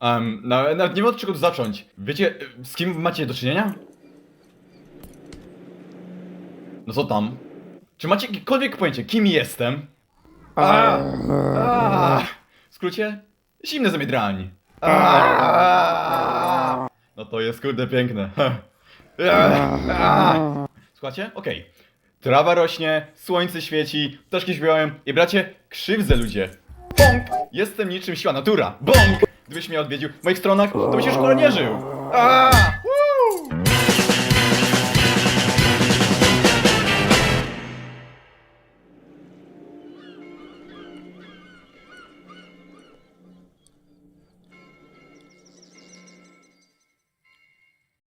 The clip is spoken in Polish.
Um, nawet nie wiem od czego tu zacząć. Wiecie, z kim macie do czynienia? No co tam? Czy macie jakiekolwiek pojęcie, kim jestem? A, a, w skrócie, zimne za mnie drań. A, no to jest kurde piękne. A, Słuchajcie? Okej. Trawa rośnie, słońce świeci, ptaszki śpiewają i bracie, krzywdzę ludzie. Bąk! Jestem niczym siła natura. Bąk! Gdybyś mnie odwiedził w moich stronach, to byś już w ogóle nie żył. A!